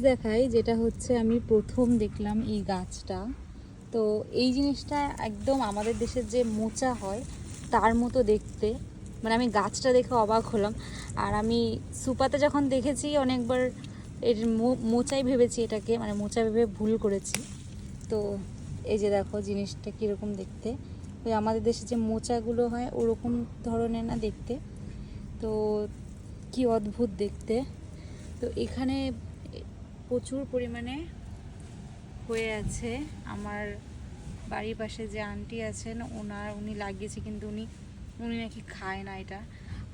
দেখাই যেটা হচ্ছে আমি প্রথম দেখলাম এই গাছটা। তো এই জিনিসটা একদম আমাদের দেশের যে মোচা হয়, তার মতো দেখতে। মানে আমি গাছটা দেখে অবাক হলাম। আর আমি সুপাতে যখন দেখেছি অনেকবার, এর মোচাই ভেবেছি এটাকে মানে মোচা ভেবে ভুল করেছি। তো এই যে দেখো জিনিসটা কীরকম দেখতে। ওই আমাদের দেশে যে মোচাগুলো হয়, ওরকম ধরনের না দেখতে। তো কি অদ্ভুত দেখতে। তো এখানে প্রচুর পরিমাণে হয়ে আছে। আমার বাড়ির পাশে যে আন্টি আছেন, ওনার উনি লাগিয়েছে, কিন্তু উনি উনি নাকি খায় না এটা।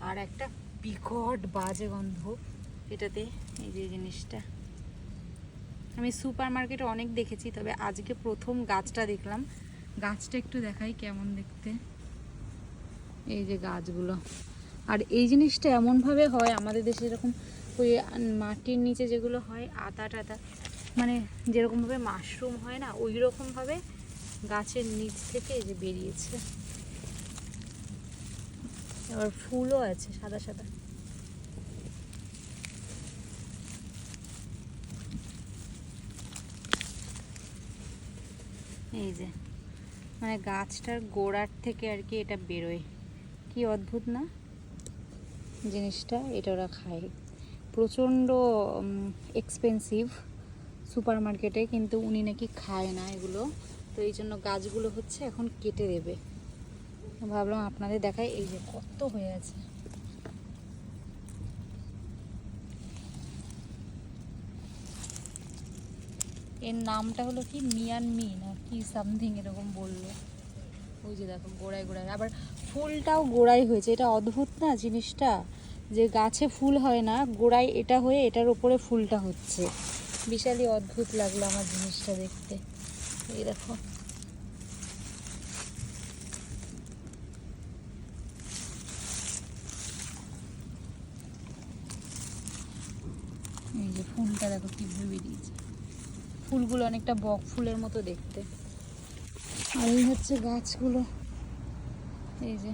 আর একটা বিকট বাজে গন্ধ এটাতে, এই যে জিনিসটা। আমি সুপার মার্কেটে অনেক দেখেছি, তবে আজকে প্রথম গাছটা দেখলাম। গাছটা একটু দেখাই কেমন দেখতে। এই যে গাছগুলো। আর এই জিনিসটা এমনভাবে হয়, আমাদের দেশে এরকম ওই মাটির নিচে যেগুলো হয় আতা টাতা মানে যেরকমভাবে মাশরুম হয় না ওই রকমভাবে গাছের নিচ থেকে যে বেরিয়েছে। আবার ফুলও আছে সাদা সাদা। এই যে মানে গাছটার গোড়ার থেকে আর কি এটা বেরোয়। কি অদ্ভুত না? জিনিসটা, এটা ওরা খায়। প্রচণ্ড এক্সপেন্সিভ সুপার মার্কেটে কিন্তু উনি নাকি খায় না এগুলো। তো এই জন্য গাছগুলো হচ্ছে এখন কেটে দেবে। ভাবলাম আপনাদের দেখায় এই যে কত হয়ে আছে। এর নামটা হলো কি? মিয়ানমি না কি সামথিং এরকম বলল। ওই যে দেখো, গোড়ায় গোড়ায়। আবার ফুলটাও গোড়ায় হয়েছে। এটা অদ্ভুত না জিনিসটা? যে গাছে ফুল হয় না, গোড়ায় এটা হয়ে এটার উপরে ফুলটা হচ্ছে। বিশালই অদ্ভুত লাগল আমার জিনিসটা দেখতে। এই দেখো। এই যে ফুলটা দেখো কীভাবে বেরিয়েছে ফুলগুলো অনেকটা বক ফুলের মতো দেখতে। আর এই হচ্ছে গাছগুলো। এই যে।